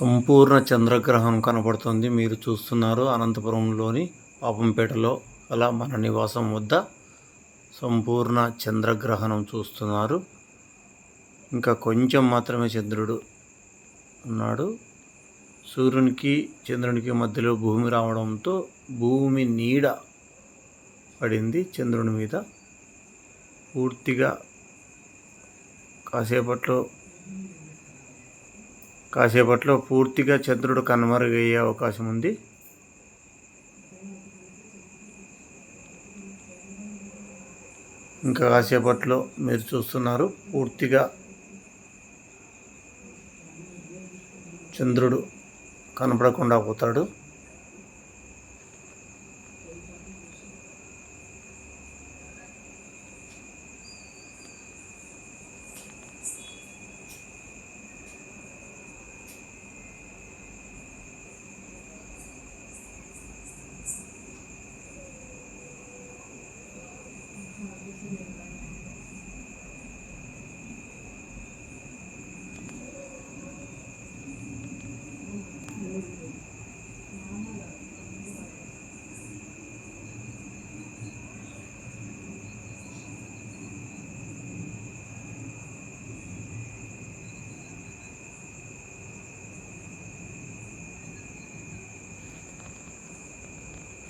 సంపూర్ణ చంద్రగ్రహణం కనబడుతుంది. మీరు చూస్తున్నారు అనంతపురంలోని పాపంపేటలో అలా మన నివాసం వద్ద సంపూర్ణ చంద్రగ్రహణం చూస్తున్నారు. ఇంకా కొంచెం మాత్రమే చంద్రుడు ఉన్నాడు. సూర్యునికి చంద్రునికి మధ్యలో భూమి రావడంతో భూమి నీడ పడింది చంద్రుని మీద. పూర్తిగా కాసేపట్లో కాసేపట్లో పూర్తిగా చంద్రుడు కనుమరుగయ్యే అవకాశం ఉంది. ఇంకా కాసేపట్లో మీరు చూస్తున్నారు పూర్తిగా చంద్రుడు కనపడకుండా పోతాడు.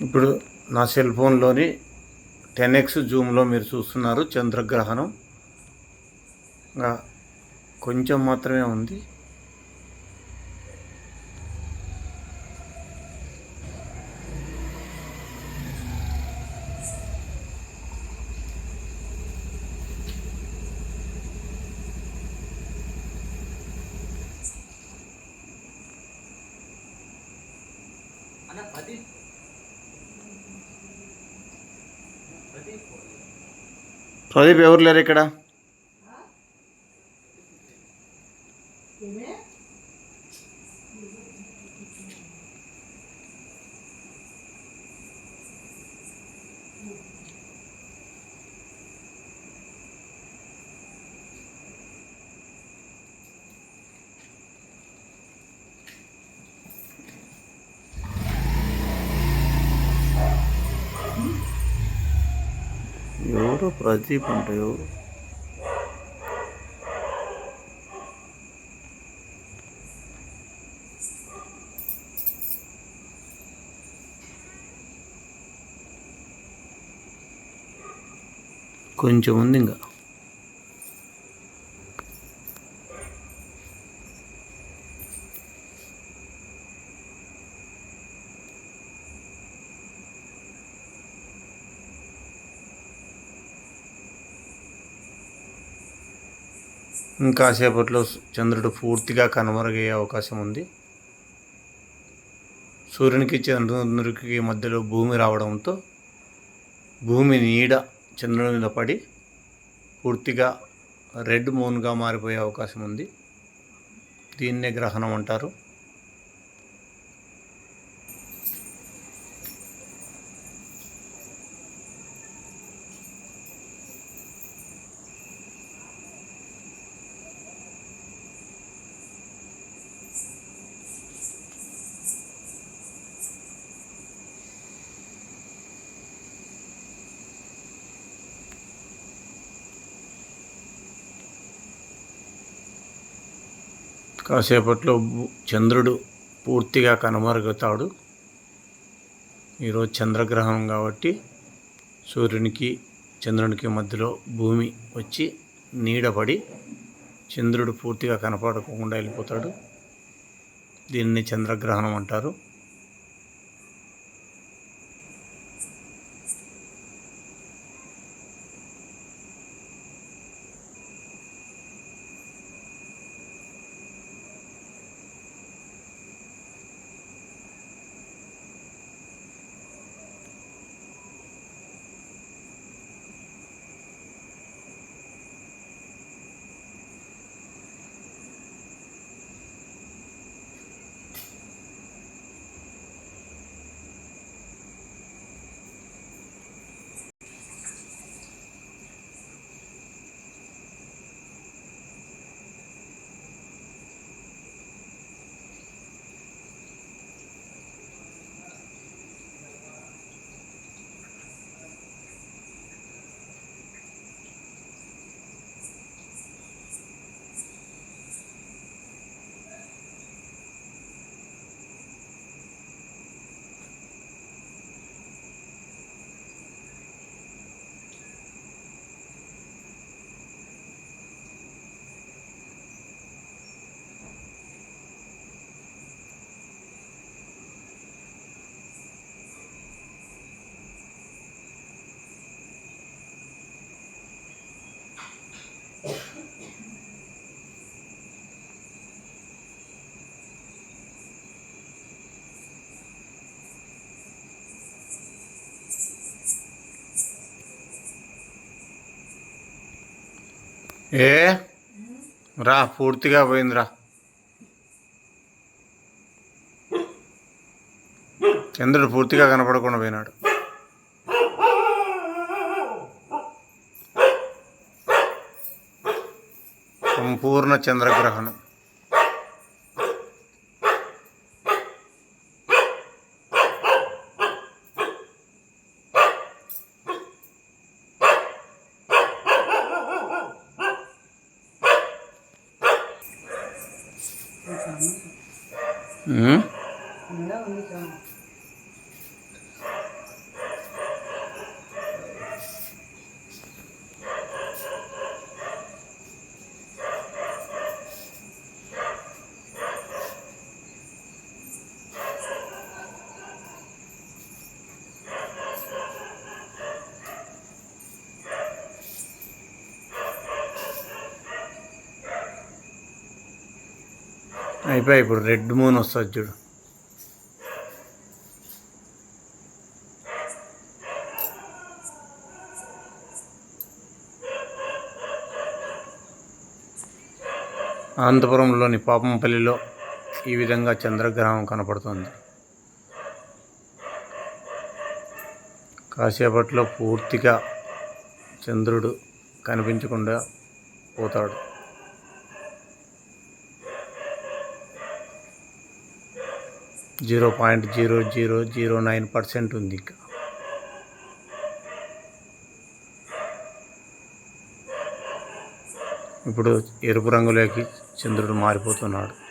ఇప్పుడు నా సెల్ ఫోన్లోని టెన్ ఎక్స్ జూమ్లో మీరు చూస్తున్నారు చంద్రగ్రహణం. కొంచెం మాత్రమే ఉంది. అన్న పది ప్రదీప్ ఎవరు లేరు ఇక్కడ? ఎవరు ప్రదీప్ ఉంటాయో? కొంచెం ఉంది ఇంకా. ఇంకాసేపట్లో చంద్రుడు పూర్తిగా కనుమరుగయ్యే అవకాశం ఉంది. సూర్యునికి చంద్రునికి మధ్యలో భూమి రావడంతో భూమి నీడ చంద్రుని మీద పడి పూర్తిగా రెడ్ మూన్గా మారిపోయే అవకాశం ఉంది. దీన్నే గ్రహణం అంటారు. కాసేపట్లో భూ- చంద్రుడు పూర్తిగా కనుమరుగుతాడు ఈరోజు చంద్రగ్రహణం కాబట్టి సూర్యునికి చంద్రునికి మధ్యలో భూమి వచ్చి నీడపడి చంద్రుడు పూర్తిగా కనపడకుండా వెళ్ళిపోతాడు. దీన్ని చంద్రగ్రహణం అంటారు. ఏ? రా పూర్తిగా పోయిందిరా. చంద్రుడు పూర్తిగా కనపడకుండా పోయినాడు. సంపూర్ణ చంద్రగ్రహణం. ம். అయిపోయి ఇప్పుడు రెడ్ మూన్ వస్తుంది చూడు. అనంతపురంలోని పాపంపల్లిలో ఈ విధంగా చంద్రగ్రహం కనపడుతుంది. కాసేపట్లో పూర్తిగా చంద్రుడు కనిపించకుండా పోతాడు. Zero point zero zero zero nine percent ఉంది ఇంకా. ఇప్పుడు ఎరుపు రంగులోకి చంద్రుడు మారిపోతున్నాడు.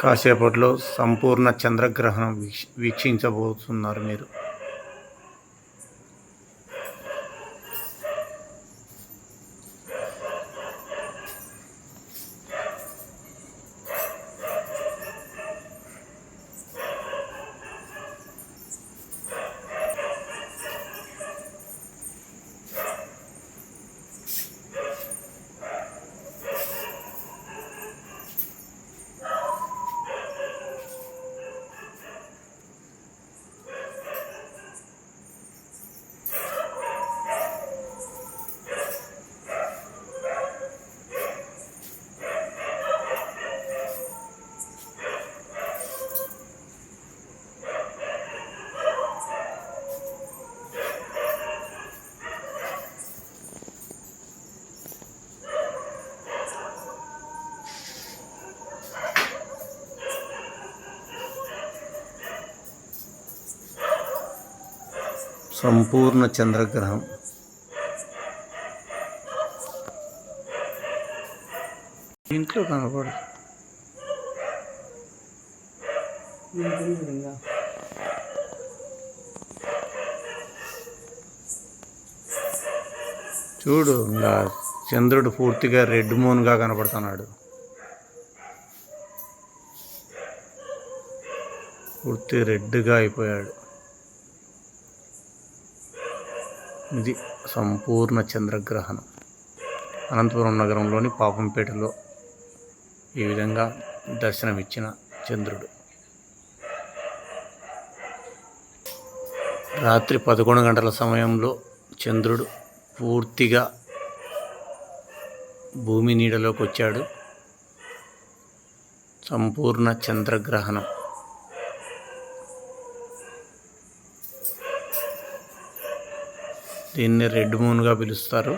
కాసేపట్లో సంపూర్ణ చంద్రగ్రహణం వీక్ష వీక్షించబోతున్నారు మీరు. సంపూర్ణ చంద్రగ్రహం. ఇంట్లో కనపడు చూడు ఇంకా చంద్రుడు పూర్తిగా రెడ్ మూన్గా కనపడుతున్నాడు పూర్తి రెడ్గా అయిపోయాడు. ఇది సంపూర్ణ చంద్రగ్రహణం. అనంతపురం నగరంలోని పాపంపేటలో ఈ విధంగా దర్శనమిచ్చిన చంద్రుడు. రాత్రి పదకొండు గంటల సమయంలో చంద్రుడు పూర్తిగా భూమి నీడలోకి వచ్చాడు సంపూర్ణ చంద్రగ్రహణం. దీన్ని రెడ్ మూన్గా పిలుస్తారు.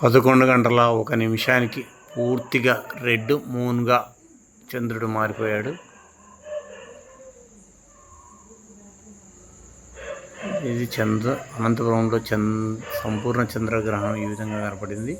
పదకొండు గంటల ఒక నిమిషానికి పూర్తిగా రెడ్ మూన్గా చంద్రుడు మారిపోయాడు. ఇది చంద్ర అనంతపురంలో చంద్ సంపూర్ణ చంద్రగ్రహణం ఈ విధంగా కనపడింది.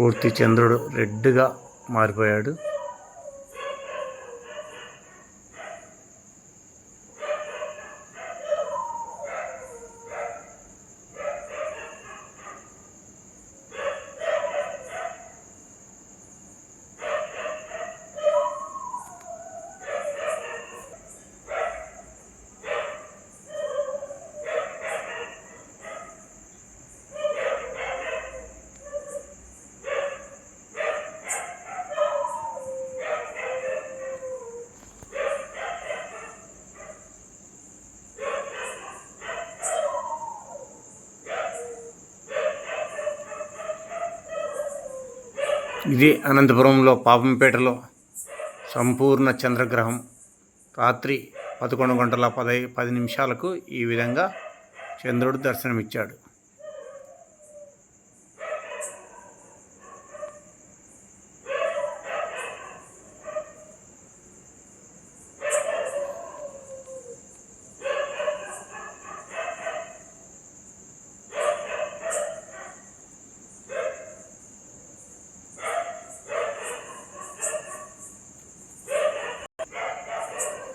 పూర్తి చంద్రుడు రెడ్గా మారిపోయాడు. ఇది అనంతపురంలో పాపంపేటలో సంపూర్ణ చంద్రగ్రహం. రాత్రి పదకొండు గంటల పదై పది నిమిషాలకు ఈ విధంగా చంద్రుడు దర్శనమిచ్చాడు.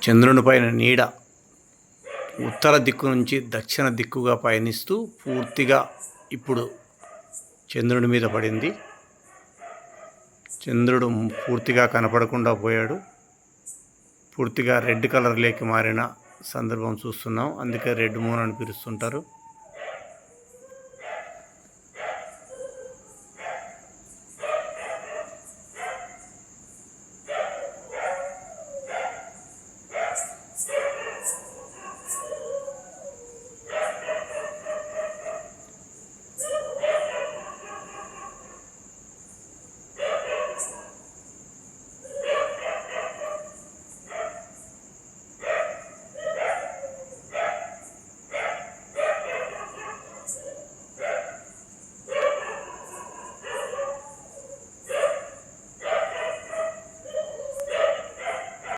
చంద్రుని పైన నీడ ఉత్తర దిక్కు నుంచి దక్షిణ దిక్కుగా పయనిస్తూ పూర్తిగా ఇప్పుడు చంద్రుని మీద పడింది. చంద్రుడు పూర్తిగా కనపడకుండా పోయాడు. పూర్తిగా రెడ్ కలర్లోకి మారిన సందర్భం చూస్తున్నాం. అందుకే రెడ్ మూన్ అని పిలుస్తుంటారు.